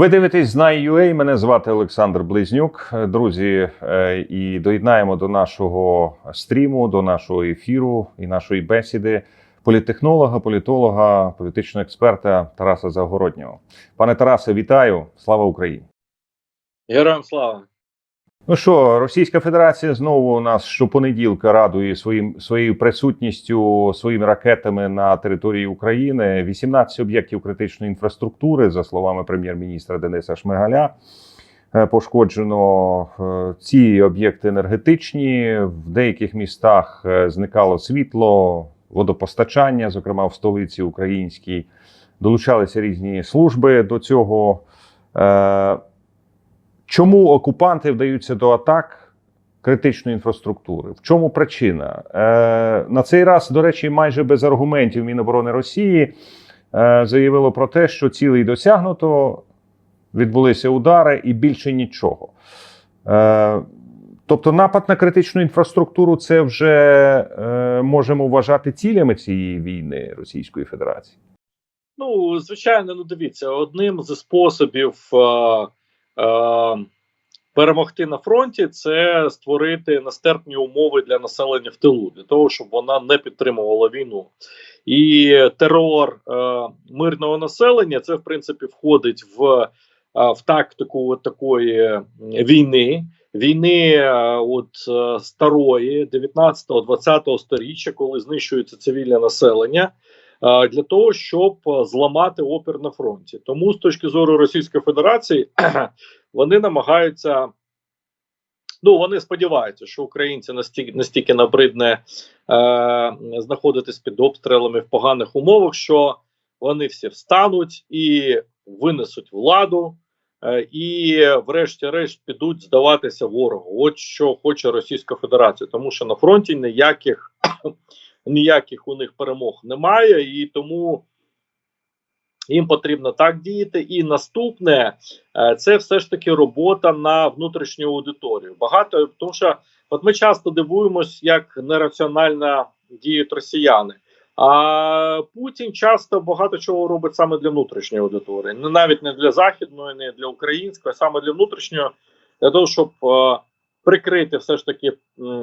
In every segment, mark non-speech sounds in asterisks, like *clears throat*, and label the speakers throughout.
Speaker 1: Ви дивитесь «Знай.UA», Мене звати Олександр Близнюк. Друзі, е, і доєднаємо до нашого стріму, до нашого ефіру і нашої бесіди політтехнолога, політолога, політичного експерта Тараса Загороднього. Пане Тарасе, вітаю! Слава Україні!
Speaker 2: Героям слава!
Speaker 1: Ну що, Російська Федерація знову у нас щопонеділка радує своїм своєю присутністю своїми ракетами на території України. 18 об'єктів критичної інфраструктури, за словами прем'єр-міністра Дениса Шмигаля. е, Пошкоджено Е, ці об'єкти енергетичні. В деяких містах е, зникало світло, водопостачання, зокрема в столиці українській. Долучалися різні служби до цього. Чому окупанти вдаються до атак критичної інфраструктури? В чому причина? Е, на цей раз, до речі, майже без аргументів Міноборони Росії е, заявило про те, що цілий досягнуто, відбулися удари і більше нічого. Е, тобто, напад на критичну інфраструктуру це вже е, можемо вважати цілями цієї війни Російської Федерації.
Speaker 2: Ну, звичайно, ну дивіться, одним з способів е, перемогти на фронті це створити нестерпні умови для населення в тилу, для того, щоб вона не підтримувала війну. І терор е, мирного населення це в принципі входить в, е, в тактику такої війни. Війни е, от е, старої 19-20 сторіччя, коли знищується цивільне населення, е, для того, щоб е, зламати опір на фронті. Тому з точки зору Російської Федерації *clears throat* вони намагаються. Ну, вони сподіваються, що українці настільки настільки набридне е, знаходитись під обстрілами в поганих умовах, що вони всі встануть і винесуть владу, е, і, врешті-решт, підуть здаватися ворогу. От що хоче Російська Федерація, тому що на фронті ніяких ніяких у них перемог немає, і тому їм потрібно так діяти. І наступне е, це все ж таки робота на внутрішню аудиторію. Багато тому, що от ми часто дивуємось, як нераціонально діють росіяни. А Путін часто багато чого робить саме для внутрішньої аудиторії, не навіть не для західної, не для української, а саме для внутрішньої, для того, щоб е, прикрити все ж таки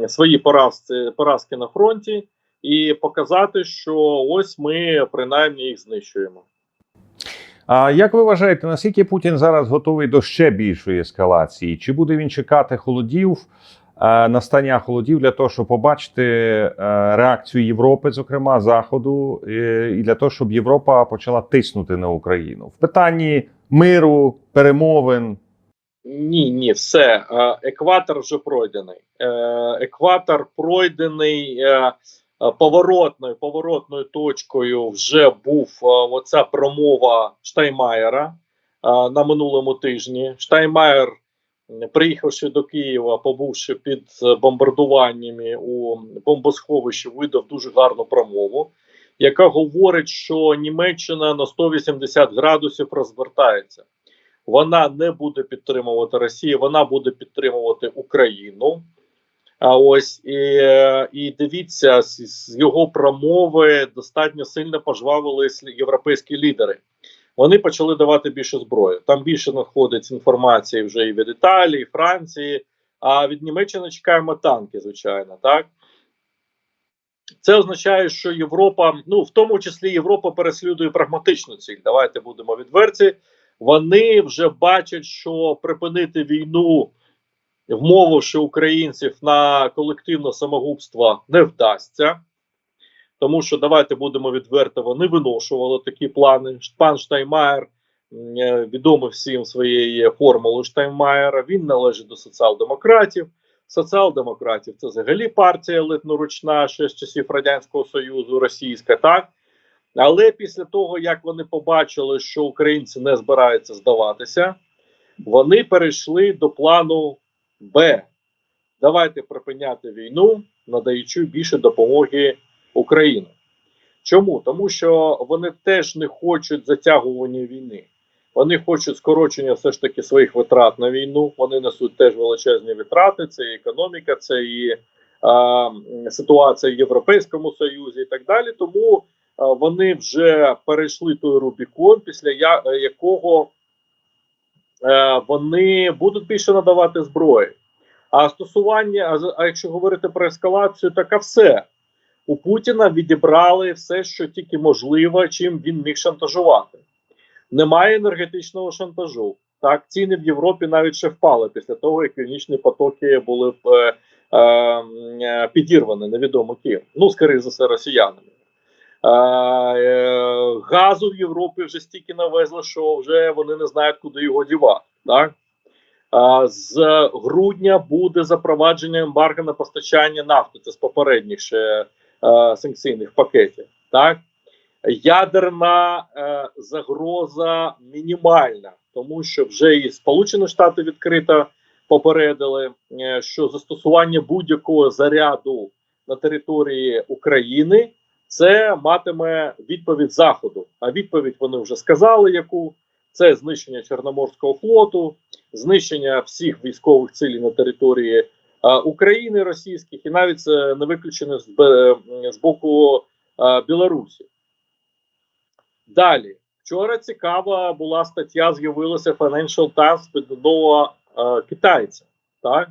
Speaker 2: свої поразки, поразки на фронті і показати, що ось ми принаймні їх знищуємо.
Speaker 1: А як ви вважаєте, наскільки Путін зараз готовий до ще більшої ескалації? Чи буде він чекати холодів, е, настання холодів для того, щоб побачити е, реакцію Європи, зокрема Заходу, е, і для того, щоб Європа почала тиснути на Україну в питанні миру, перемовин?
Speaker 2: Ні, ні, все. Екватор вже пройдений. Екватор пройдений поворотною поворотною точкою. Вже був е, оця промова Штайнмаєра е, на минулому тижні. Штайнмаєр, м, приїхавши до Києва, побувши під е, бомбардуваннями у бомбосховищі, видав дуже гарну промову, яка говорить, що Німеччина на 180 градусів розвертається вона не буде підтримувати Росію, вона буде підтримувати Україну. А ось і, і дивіться, з, його промови достатньо сильно пожвавились європейські лідери. Вони почали давати більше зброї. Там більше знаходиться інформації вже і від Італії, і Франції. А від Німеччини чекаємо танки, звичайно, так. Це означає, що Європа, ну в тому числі Європа переслідує прагматичну ціль. Давайте будемо відверті. Вони вже бачать, що припинити війну, вмовивши українців на колективне самогубство, не вдасться. Тому що давайте будемо відверто, вони виношували такі плани. Пан Штайнмаєр, м, е, відомий всім своєю формулою Штайнмаєра, він належить до соціал-демократів. Соціал-демократів це взагалі партія литноручна ще з часів Радянського Союзу, російська, так? Але після того, як вони побачили, що українці не збираються здаватися, вони перейшли до плану Б. Давайте припиняти війну, надаючи більше допомоги Україні. Чому? Тому що вони теж не хочуть затягування війни. Вони хочуть скорочення все ж таки своїх витрат на війну. Вони несуть теж величезні витрати. Це і економіка, це і а, ситуація в Європейському Союзі і так далі. Тому а, вони вже перейшли той Рубікон, після якого е, вони будуть більше надавати зброї. А стосування, а, якщо говорити про ескалацію, так а все. У Путіна відібрали все, що тільки можливо, чим він міг шантажувати. Немає енергетичного шантажу. Так, ціни в Європі навіть ще впали після того, як північні потоки були е, е, е, підірвані, невідомо ким. Ну, скоріше за все, росіянами. Е, газу в Європі вже стільки навезли, що вже вони не знають, куди його дівати. Так? З грудня буде запровадження ембарго на постачання нафти. Це з попередніх ще е, санкційних пакетів. Так? Ядерна е, загроза мінімальна, тому що вже і Сполучені Штати відкрито попередили, що застосування будь-якого заряду на території України це матиме відповідь Заходу. А відповідь вони вже сказали, яку це знищення Чорноморського флоту, знищення всіх військових цілей на території е, України російських, і навіть це не виключено з, з боку е, Білорусі. Далі, вчора цікава була стаття, з'явилася Financial Times від одного е, китайця. Так?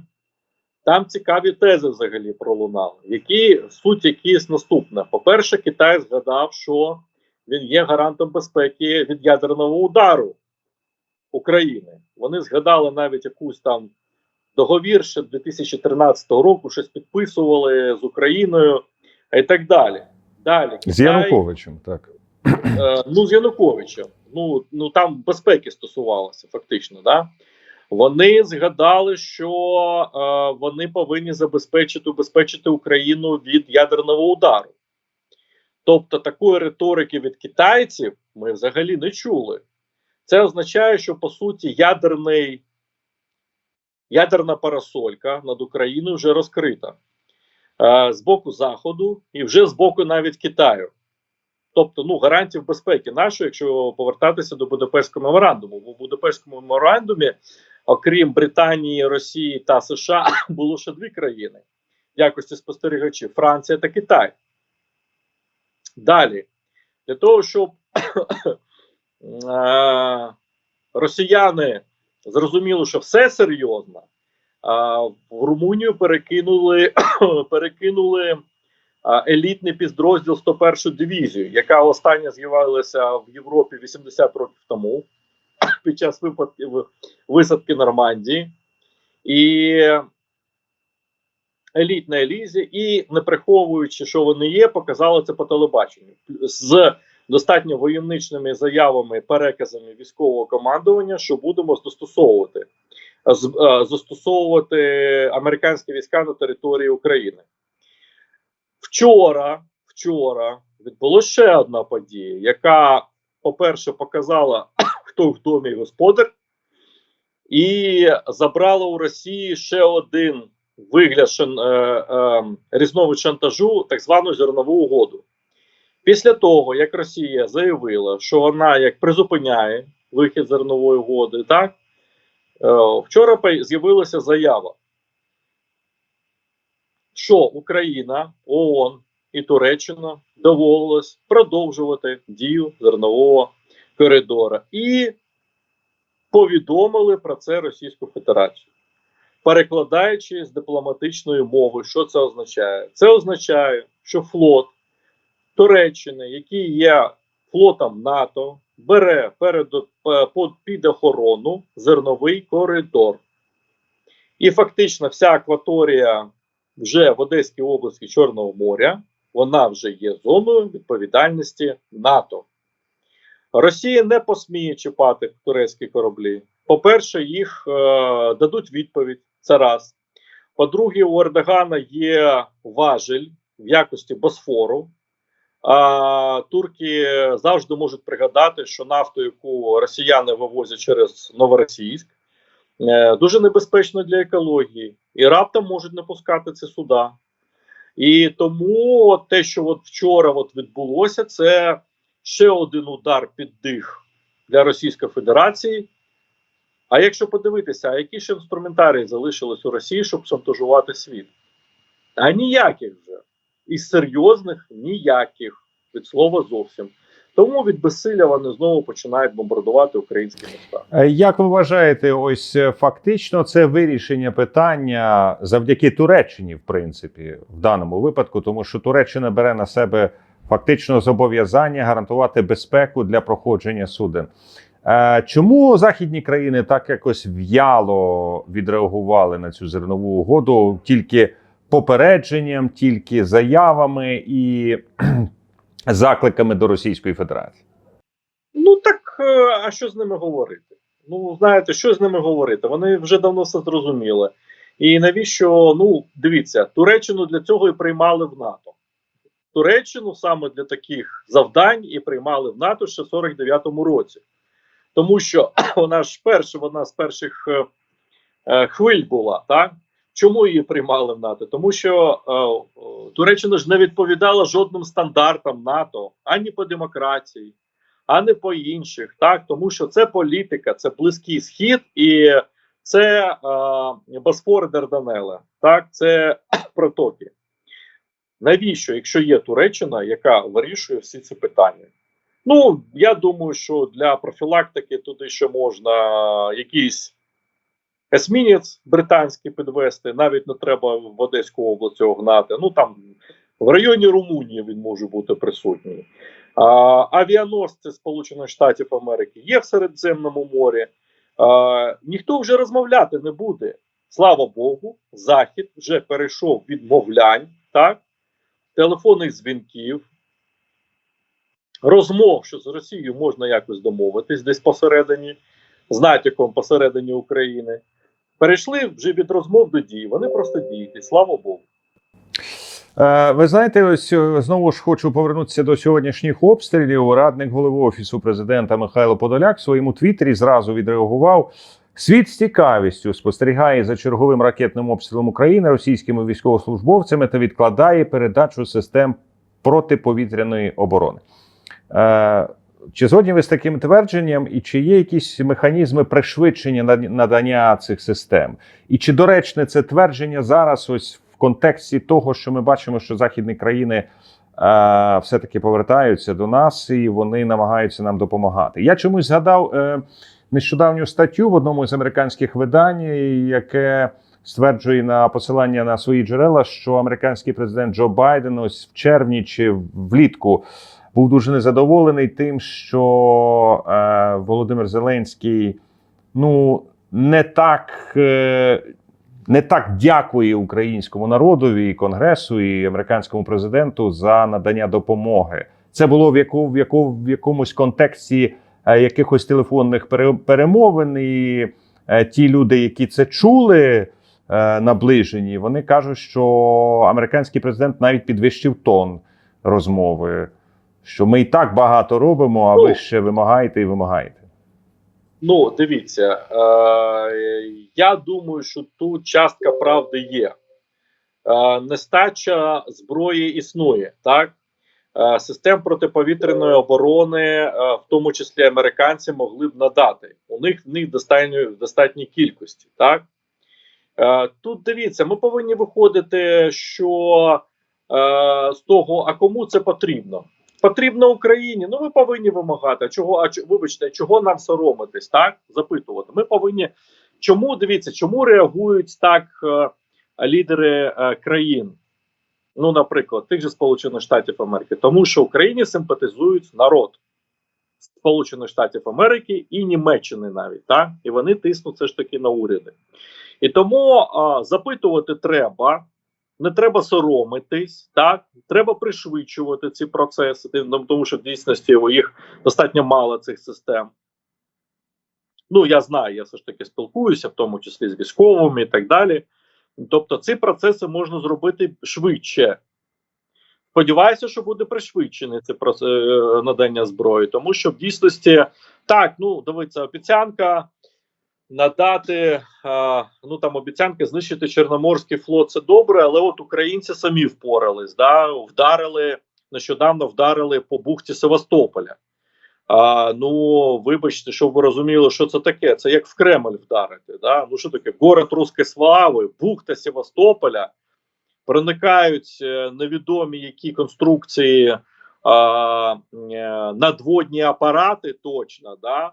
Speaker 2: Там цікаві тези взагалі пролунали. Які суть якісь наступна. По-перше, Китай згадав, що він є гарантом безпеки від ядерного удару України. Вони згадали навіть якусь там договір ще 2013 року, щось підписували з Україною і так далі. Далі
Speaker 1: З Януковичем, так.
Speaker 2: Е, ну, з Януковичем. Ну, ну там безпеки стосувалося, фактично, да? Вони згадали, що е, вони повинні забезпечити убезпечити Україну від ядерного удару. Тобто такої риторики від китайців ми взагалі не чули. Це означає, що по суті ядерний, ядерна парасолька над Україною вже розкрита е, з боку Заходу і вже з боку навіть Китаю. Тобто, ну гарантів безпеки нашої, якщо повертатися до Будапештського меморандуму. Бо в Будапештському меморандумі, окрім Британії, Росії та США, *clears throat* було ще дві країни в якості спостерігачів: Франція та Китай. Далі, для того, щоб *clears throat* е, росіяни зрозуміли, що все серйозно, в Румунію перекинули, *clears throat* перекинули елітний підрозділ 101 дивізію, яка остання з'явилася в Європі 80 років тому *coughs* під час випадків висадки Нормандії. І елітна елізі, і не приховуючи, що вони є, показали це по телебаченню з достатньо воєнничними заявами, переказами військового командування, що будемо застосовувати е, застосовувати американські війська на території України. Вчора, вчора відбулася ще одна подія, яка, по-перше, показала, хто в домі господар, і забрала у Росії ще один вигляд шан, е, е, різновид шантажу, так звану зернову угоду. Після того, як Росія заявила, що вона як призупиняє вихід зернової угоди, так е, вчора з'явилася заява, що Україна, ООН і Туреччина доводилось продовжувати дію зернового коридора і повідомили про це Російську Федерацію. Перекладаючи з дипломатичної мови, що це означає? Це означає, що флот Туреччини, який є флотом НАТО, бере перед, під охорону зерновий коридор. І фактично вся акваторія вже в Одеській області Чорного моря, вона вже є зоною відповідальності НАТО. Росія не посміє чіпати турецькі кораблі. По-перше, їх е, дадуть відповідь. Це раз. По-друге, у Ердогана є важель в якості Босфору. А турки завжди можуть пригадати, що нафту, яку росіяни вивозять через Новоросійськ, е, дуже небезпечно для екології, і раптом можуть не пускати це суда. І тому те, що от вчора от відбулося, це ще один удар під дих для Російської Федерації. А якщо подивитися, а які ж інструментарії залишились у Росії, щоб шантажувати світ? А ніяких вже. І серйозних ніяких від слова зовсім. Тому від безсилля вони знову починають бомбардувати українські міста.
Speaker 1: Е, Як ви вважаєте, ось е, фактично це вирішення питання завдяки Туреччині, в принципі, в даному випадку, тому що Туреччина бере на себе фактично зобов'язання гарантувати безпеку для проходження суден. Е, Чому західні країни так якось в'яло відреагували на цю зернову угоду тільки попередженням, тільки заявами і *clears throat* закликами до Російської Федерації?
Speaker 2: Ну так е, а що з ними говорити? Ну знаєте, що з ними говорити? Вони вже давно все зрозуміли. І навіщо? Ну, дивіться, Туреччину для цього і приймали в НАТО. Туреччину саме для таких завдань і приймали в НАТО ще в 49-му році. Тому що *clears throat* вона ж перша, вона з перших е, е, хвиль була, так? Чому її приймали в НАТО? Тому що е, е, Туреччина ж не відповідала жодним стандартам НАТО ані по демократії, а не по інших. Так, тому що це політика, це близький схід і це е, Босфор Дарданелла. Так, це *clears throat* протоки. Навіщо, якщо є Туреччина, яка вирішує всі ці питання? Ну, я думаю, що для профілактики туди ще можна якийсь есмінець британський підвести, навіть не треба в Одеську область його гнати. Ну там в районі Румунії він може бути присутній. А, авіаносці Сполучених Штатів Америки є в Середземному морі. А, ніхто вже розмовляти не буде. Слава Богу, Захід вже перейшов від мовлянь, так, телефонних дзвінків, розмов, що з Росією можна якось домовитись десь посередині, з натяком посередині України. Перейшли вже від розмов до дій. Вони просто діють, слава Богу.
Speaker 1: Е, Ви знаєте, ось е, знову ж хочу повернутися до сьогоднішніх обстрілів. Радник голови офісу президента Михайло Подоляк в своєму твіттері зразу відреагував. Світ з цікавістю спостерігає за черговим ракетним обстрілом України російськими військовослужбовцями та відкладає передачу систем протиповітряної оборони. Е, Чи згодні ви з таким твердженням, і чи є якісь механізми пришвидшення надання цих систем? І чи доречне це твердження зараз, ось в контексті того, що ми бачимо, що західні країни е, все-таки повертаються до нас і вони намагаються нам допомагати? Я чомусь згадав е, нещодавню статтю в одному з американських видань, яке стверджує на посилання на свої джерела, що американський президент Джо Байден ось в червні чи влітку був дуже незадоволений тим, що е, Володимир Зеленський ну не так. Е, не так дякує українському народові, і конгресу і американському президенту за надання допомоги. Це було в яку в яку в якомусь контексті якихось телефонних перемовин. І е, ті люди, які це чули е, наближені, вони кажуть, що американський президент навіть підвищив тон розмови. Що ми і так багато робимо, а ви ще вимагаєте і вимагаєте.
Speaker 2: Ну, дивіться, е, я думаю, що тут частка правди є. Е, нестача зброї існує, так? Е, систем протиповітряної оборони, е, в тому числі американці, могли б надати. У них в них достатньо в достатній кількості. Так? Е, тут дивіться, ми повинні виходити, що з того, а кому це потрібно? Потрібно Україні. Ну, ми повинні вимагати. Чого, а чо- вибачте, чого нам соромитись, так? Запитувати. Ми повинні. Чому дивіться, чому реагують так е, лідери е, країн? Ну, наприклад, тих же Сполучених Штатів Америки, тому що Україні симпатизують народ Сполучених Штатів Америки і Німеччини навіть так, і вони тиснуть все ж таки на уряди. І тому а, запитувати треба, не треба соромитись, так треба пришвидшувати ці процеси, тому що в дійсності у їх достатньо мало цих систем. Ну, я знаю, я все ж таки спілкуюся, в тому числі з військовими і так далі. Тобто, ці процеси можна зробити швидше. Сподіваюся, що буде пришвидшене це е, надання зброї, тому що в дійсності так, ну дивіться, обіцянка надати ну там обіцянки знищити Чорноморський флот. Це добре, але от українці самі впорались, да, вдарили нещодавно вдарили по бухті Севастополя. А, ну, вибачте, щоб ви розуміли, що це таке. Це як в Кремль вдарити. Да? Ну що таке? Город Руської слави, бухта Севастополя. Проникають е, невідомі які конструкції а, е, надводні апарати, точно, да,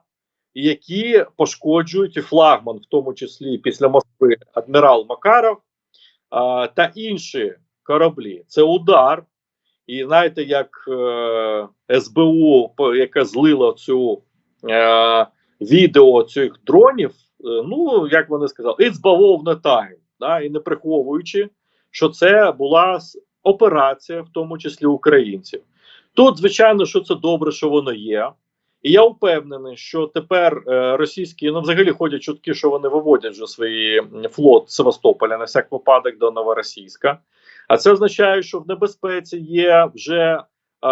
Speaker 2: які пошкоджують і флагман, в тому числі після Москви, адмірал Макаров а, та інші кораблі. Це удар. І знаєте, як е, СБУ, яке злило цю е, відео цих дронів, е, ну як вони сказали, it's bavovna time, да, і не приховуючи, що це була операція, в тому числі українців. Тут, звичайно, що це добре, що воно є. І я впевнений, що тепер е, російські, ну взагалі ходять чутки, що вони виводять вже свій флот Севастополя на всяк випадок до Новоросійська. А це означає, що в небезпеці є вже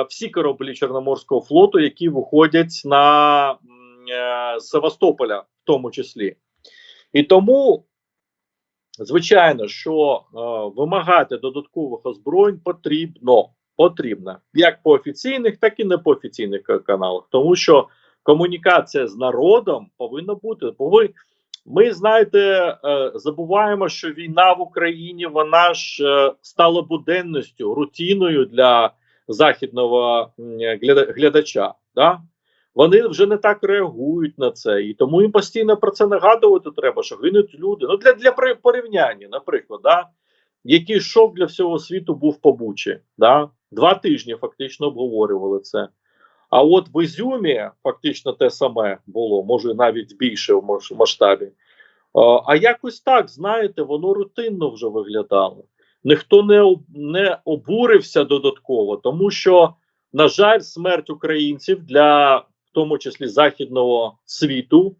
Speaker 2: всі кораблі Чорноморського флоту, які виходять на е, Севастополя, в тому числі. І тому, звичайно, що е, вимагати додаткових озброєнь потрібно. Потрібно як по офіційних, так і не по офіційних каналах, тому що комунікація з народом повинна бути. Ви, ми знаєте, е, забуваємо, що війна в Україні вона ж е, стала буденністю, рутиною для західного глядача. Да? Вони вже не так реагують на це, і тому їм постійно про це нагадувати треба, що гинуть люди. Ну для, для порівняння, наприклад, да? який шок для всього світу був по Бучі. Да? Два тижні фактично обговорювали це. А от в Ізюмі фактично те саме було, може навіть більше в масштабі. А, якось так, знаєте, воно рутинно вже виглядало. Ніхто не, не обурився додатково, тому що, на жаль, смерть українців для в тому числі західного світу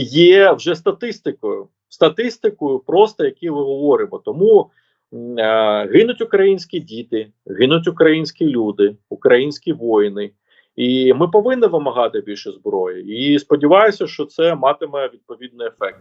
Speaker 2: є вже статистикою. Статистикою, просто які ми говоримо. Тому е, гинуть українські діти, гинуть українські люди, українські воїни. І ми повинні вимагати більше зброї. І сподіваюся, що це матиме відповідний ефект.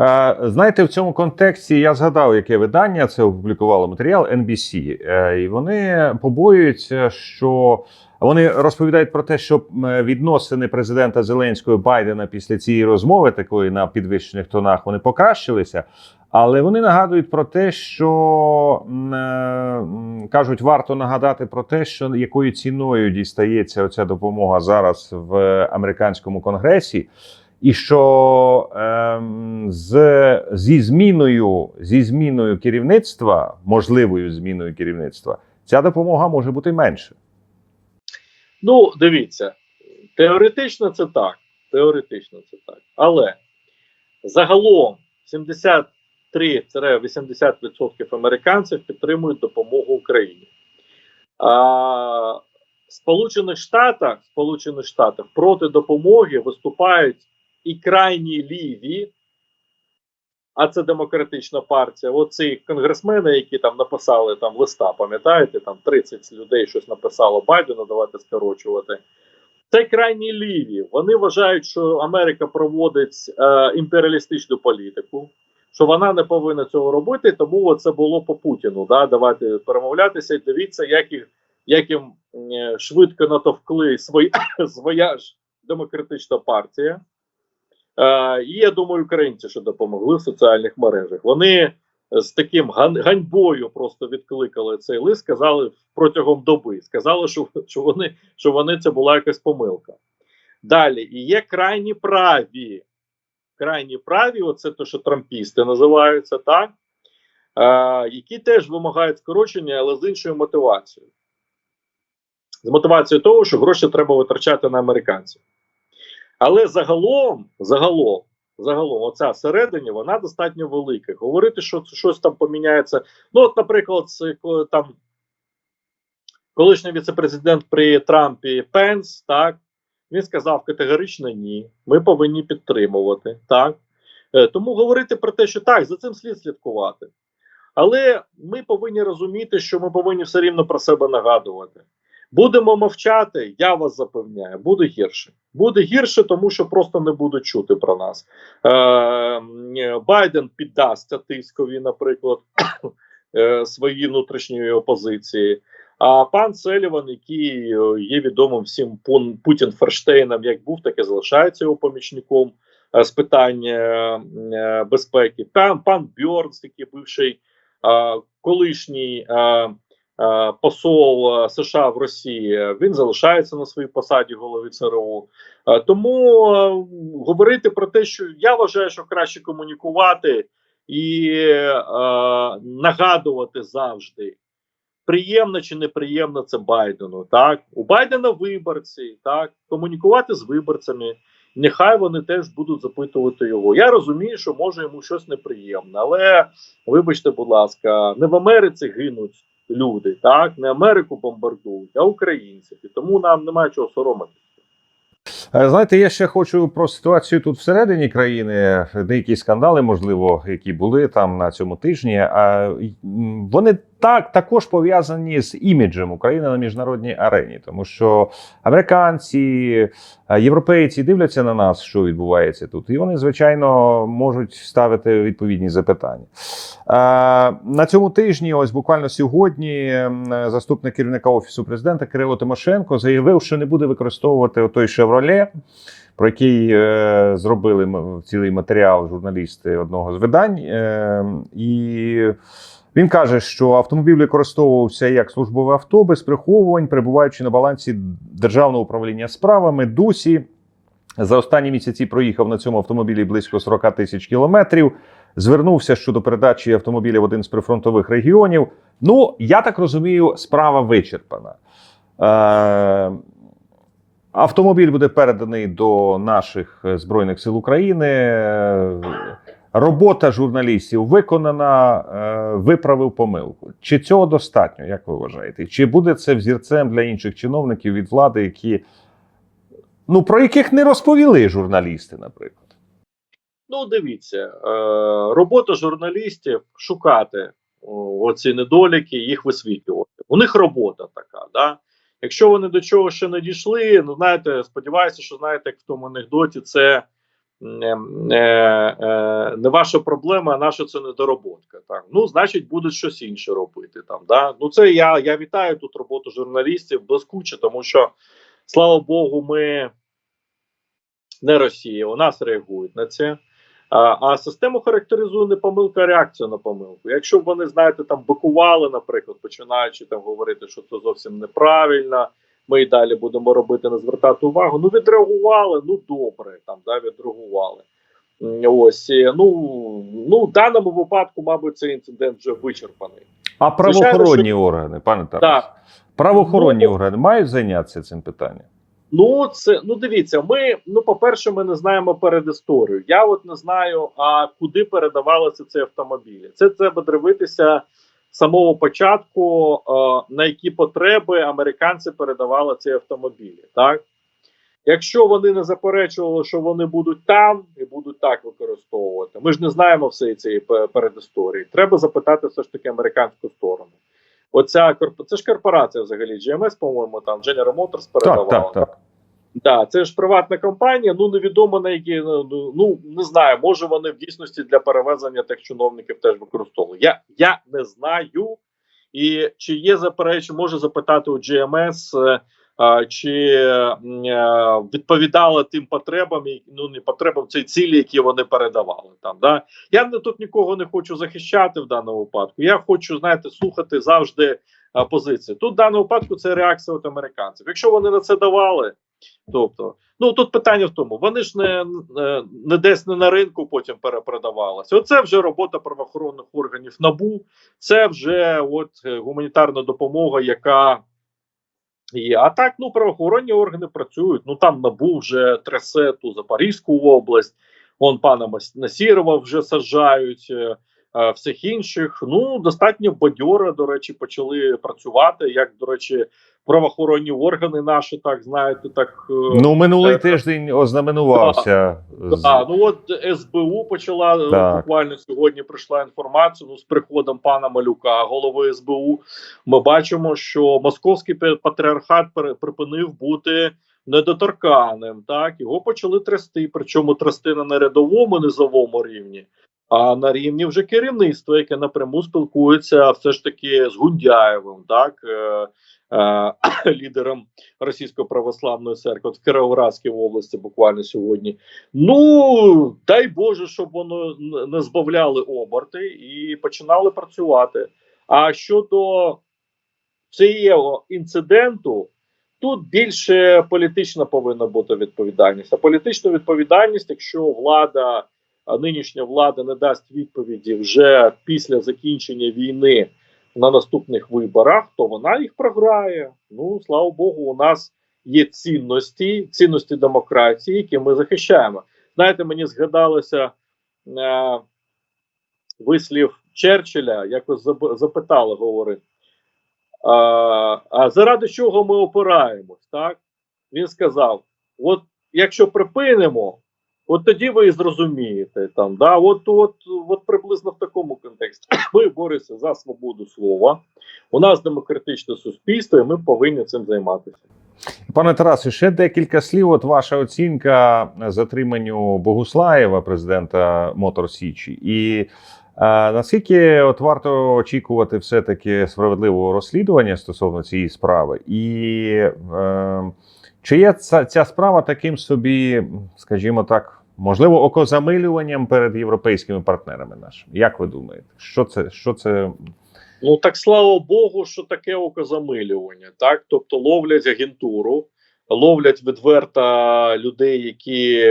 Speaker 1: Е, Знаєте, в цьому контексті я згадав, яке видання це опублікувало матеріал NBC, Е, і вони побоюються, що вони розповідають про те, що відносини президента Зеленського і Байдена після цієї розмови, такої на підвищених тонах, вони покращилися. Але вони нагадують про те, що е, кажуть, варто нагадати про те, що якою ціною дістається оця допомога зараз в американському конгресі. І що ем, з, зі зміною зі зміною керівництва, можливою зміною керівництва, ця допомога може бути менше.
Speaker 2: Ну, дивіться, теоретично це так. Теоретично це так. Але загалом 73-80% американців підтримують допомогу Україні. А, Сполучених Штатах, Сполучених Штатах проти допомоги виступають і крайні ліві, а це демократична партія. Оці конгресмени, які там написали там листа, пам'ятаєте, там 30 людей щось написало Байдену, давайте скорочувати. Це крайні ліві. Вони вважають, що Америка проводить е, імперіалістичну політику, що вона не повинна цього робити, тому це було по Путіну. Да? Давайте перемовлятися і дивіться, як їх як їм е, швидко натовкли свої, *coughs* своя ж демократична партія. Е, і я думаю, українці що допомогли в соціальних мережах. Вони з таким ганьбою просто відкликали цей лист, сказали протягом доби. Сказали, що, що, вони, що вони це була якась помилка. Далі, і є крайні праві. Крайні праві, оце те, що трампісти називаються, так? Е, які теж вимагають скорочення, але з іншою мотивацією. З мотивацією того, що гроші треба витрачати на американців. Але загалом, загалом, загалом, оця всередині, вона достатньо велика. Говорити, що щось там поміняється. Ну, от, наприклад, коли там колишній віцепрезидент при Трампі Пенс, так, він сказав категорично ні. Ми повинні підтримувати. так. Е, Тому говорити про те, що так, за цим слід слідкувати. Але ми повинні розуміти, що ми повинні все рівно про себе нагадувати. Будемо мовчати, я вас запевняю, буде гірше. Буде гірше, тому що просто не будуть чути про нас. Е, Байден піддасться тискові, наприклад, *coughs* е, своїй внутрішньої опозиції. А пан Селіван, який е, є відомим всім Путін Ферштейном, як був, так і залишається його помічником е, з питань е, безпеки. Пан, пан Бьорнс, який бивший колишній. Посол е, США в Росії, він залишається на своїй посаді голови ЦРУ. Е, тому е, говорити про те, що я вважаю, що краще комунікувати і е, нагадувати завжди. Приємно чи неприємно це Байдену, так у Байдена виборці, так комунікувати з виборцями. Нехай вони теж будуть запитувати його. Я розумію, що може йому щось неприємне, але вибачте, будь ласка, не в Америці гинуть люди, так не Америку бомбардують, а українців. І тому нам немає чого соромити.
Speaker 1: Е, Знаєте, я ще хочу про ситуацію тут всередині країни. Деякі скандали, можливо, які були там на цьому тижні. А вони так також пов'язані з іміджем України на міжнародній арені, тому що американці, європейці дивляться на нас, що відбувається тут, і вони, звичайно, можуть ставити відповідні запитання. На цьому тижні, ось буквально сьогодні, заступник керівника офісу президента Кирило Тимошенко заявив, що не буде використовувати той Шевроле, про який е, зробили цілий матеріал журналісти одного з видань. Е, і він каже, що автомобіль використовувався як службове авто без приховувань, перебуваючи на балансі державного управління справами ДУСі. За останні місяці проїхав на цьому автомобілі близько 40 тисяч кілометрів. Звернувся щодо передачі автомобіля в один з прифронтових регіонів. Ну, я так розумію, справа вичерпана. Е, автомобіль буде переданий до наших Збройних сил України. Робота журналістів виконана, е, виправив помилку. Чи цього достатньо, як ви вважаєте? Чи буде це взірцем для інших чиновників від влади, які ну про яких не розповіли журналісти, наприклад?
Speaker 2: Ну, дивіться, е, робота журналістів шукати оці недоліки, їх висвітлювати. У них робота така. Да? Якщо вони до чого ще не дійшли, ну знаєте, сподіваюся, що знаєте, як в тому анекдоті, це не ваша проблема, а наша це недороботка. Так? Ну, значить, будуть щось інше робити. Там, да? Ну, це я, я вітаю тут роботу журналістів блискуче, тому що, слава Богу, ми не Росія, у нас реагують на це. А, а систему характеризує не помилка, а реакція на помилку. Якщо б вони, знаєте, там бикували, наприклад, починаючи там говорити, що це зовсім неправильно, ми і далі будемо робити, не звертати увагу. Ну, відреагували, ну добре, там да, відреагували. Ось ну, ну в даному випадку, мабуть, цей інцидент вже вичерпаний.
Speaker 1: А правоохоронні органи, пане Тарас,
Speaker 2: Так.
Speaker 1: правоохоронні
Speaker 2: Ну,
Speaker 1: органи мають зайнятися цим питанням?
Speaker 2: Ну, це ну дивіться. Ми ну, по-перше, ми не знаємо передісторію. Я от не знаю, а куди передавалися ці автомобілі. Це треба дивитися самого початку, е, на які потреби американці передавали ці автомобілі. Так, якщо вони не заперечували, що вони будуть там і будуть так використовувати, ми ж не знаємо всієї цієї пе- передісторії. Треба запитати все ж таки американську сторону. Оця корп- це ж корпорація взагалі GMS, по-моєму, там General Motors передавала.
Speaker 1: Так, так, так.
Speaker 2: Да, це ж приватна компанія. Ну невідомо на які ну, ну, ну не знаю. Може вони в дійсності для перевезення тих чиновників теж використовували. Я я не знаю. І чи є заперечення, може запитати у GMS, е, а, чи м, е, відповідала тим потребам, ну не потребам цієї цілі, які вони передавали там. Да? Я тут нікого не хочу захищати в даному випадку. Я хочу, знаєте, слухати завжди а, позиції. Тут в даному випадку це реакція от американців. Якщо вони на це давали. Тобто, ну тут питання в тому, вони ж не, не, не десь не на ринку потім перепродавалися. Оце вже робота правоохоронних органів набу, це вже от е, гуманітарна допомога, яка є. А так, ну правоохоронні органи працюють. Ну там набу вже трясе ту Запорізьку область, вон пана Насірова вже саджають. Е, Всіх інших, ну достатньо бадьоро, до речі, почали працювати. Як до речі, правоохоронні органи наші, так знаєте, так е,
Speaker 1: Ну, минулий
Speaker 2: е,
Speaker 1: тиждень ознаменувався. з-
Speaker 2: а, ну от СБУ почала
Speaker 1: Так.
Speaker 2: буквально сьогодні. Прийшла інформація. Ну з приходом пана Малюка, голови СБУ. Ми бачимо, що московський патріархат припинив бути недоторканим. Так його почали трясти. Причому трясти на рядовому низовому рівні, а на рівні вже керівництва, яке напряму спілкується все ж таки з Гундяєвим, так. Е, е, *clears throat* лідером Російської православної церкви в Кіровоградській області буквально сьогодні. Ну дай Боже, щоб воно не збавляли оберти і починали працювати. А щодо цього інциденту тут більше політична повинна бути відповідальність. А політична відповідальність, якщо влада, нинішня влада не дасть відповіді вже після закінчення війни на наступних виборах, то вона їх програє. Ну слава Богу, у нас є цінності, цінності демократії, які ми захищаємо. Знаєте, мені згадалося е, вислів Черчилля, якось запитали, говорить. А, а заради чого ми опираємось? Так? Він сказав: от якщо припинимо, от тоді ви зрозумієте. Там, да? от, от, от приблизно в такому контексті. *clears throat* Ми боремося за свободу слова. У нас демократичне суспільство, і ми повинні цим займатися.
Speaker 1: Пане Тарасе, ще декілька слів. От ваша оцінка затриманню Богуслаєва, президента Мотор Січі, і е, наскільки от варто очікувати все-таки справедливого розслідування стосовно цієї справи, і е, чи є ця, ця справа таким собі, скажімо так, можливо, окозамилюванням перед європейськими партнерами нашими? Як ви думаєте, що це, що це
Speaker 2: Ну так слава Богу, що таке окозамилювання. Так, тобто ловлять агентуру, ловлять відверто людей, які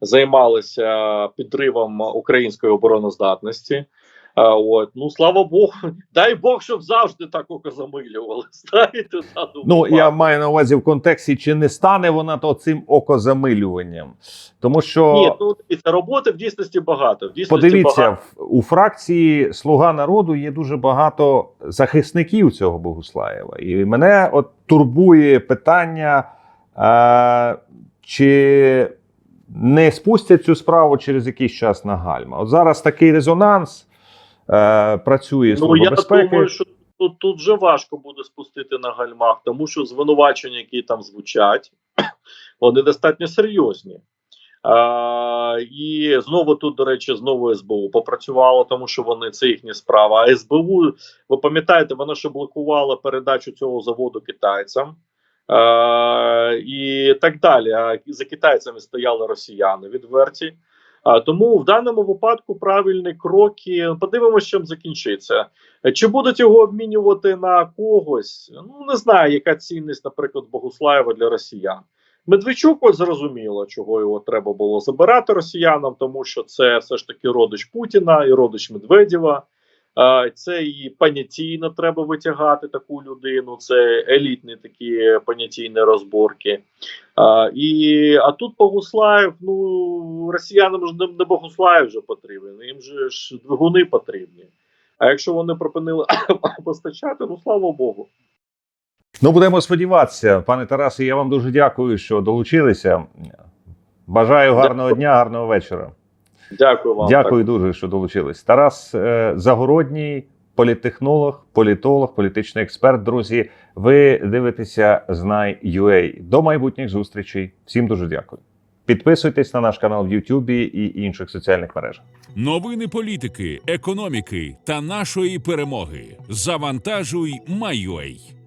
Speaker 2: займалися підривом української обороноздатності. А, от ну слава Богу, *laughs* дай Бог, щоб завжди так окозамилювали. *laughs* Знаєте, задуму
Speaker 1: Ну, я маю на увазі в контексті, чи не стане вона то цим окозамилюванням. Тому що
Speaker 2: Ні, ну дивіться, роботи в дійсності багато. В дійсності
Speaker 1: подивіться,
Speaker 2: багато.
Speaker 1: у фракції Слуга народу є дуже багато захисників цього Богуслаєва. І мене от турбує питання, е, чи не спустять цю справу через якийсь час на гальма. От зараз такий резонанс е, працює
Speaker 2: Ну
Speaker 1: Служба
Speaker 2: я
Speaker 1: безпеки.
Speaker 2: думаю, що тут, тут вже важко буде спустити на гальмах, тому що звинувачення, які там звучать, *clears throat* вони достатньо серйозні. А, і знову тут, до речі, знову СБУ попрацювало, тому що вони це їхня справа. А СБУ, ви пам'ятаєте, вона ще блокувала передачу цього заводу китайцям. А, і так далі. А за китайцями стояли росіяни відверті. А, тому в даному випадку правильні кроки. Подивимося, чим закінчиться. Чи будуть його обмінювати на когось? Ну не знаю, яка цінність, наприклад, Богуслаєва для росіян. Медведчук ось зрозуміло, чого його треба було забирати росіянам, тому що це все ж таки родич Путіна і родич Медведєва. Це і понятійно треба витягати таку людину. Це елітні такі понятійні розборки. А, і, а тут Богуслаєв, ну росіянам ж не, не Богуслаєв вже потрібен, їм же ж двигуни потрібні. А якщо вони припинили *coughs* постачати, ну слава Богу.
Speaker 1: Ну, будемо сподіватися, пане Тарасе. Я вам дуже дякую, що долучилися. Бажаю гарного
Speaker 2: Дякую.
Speaker 1: дня, гарного вечора.
Speaker 2: Дякую вам.
Speaker 1: Дякую дуже, що долучились. Тарас е, Загородній, політтехнолог, політолог, політичний експерт. Друзі, ви дивитеся Знай.UA. До майбутніх зустрічей. Всім дуже дякую. Підписуйтесь на наш канал в Ютубі і інших соціальних мережах.
Speaker 3: Новини політики, економіки та нашої перемоги. Завантажуй Майой.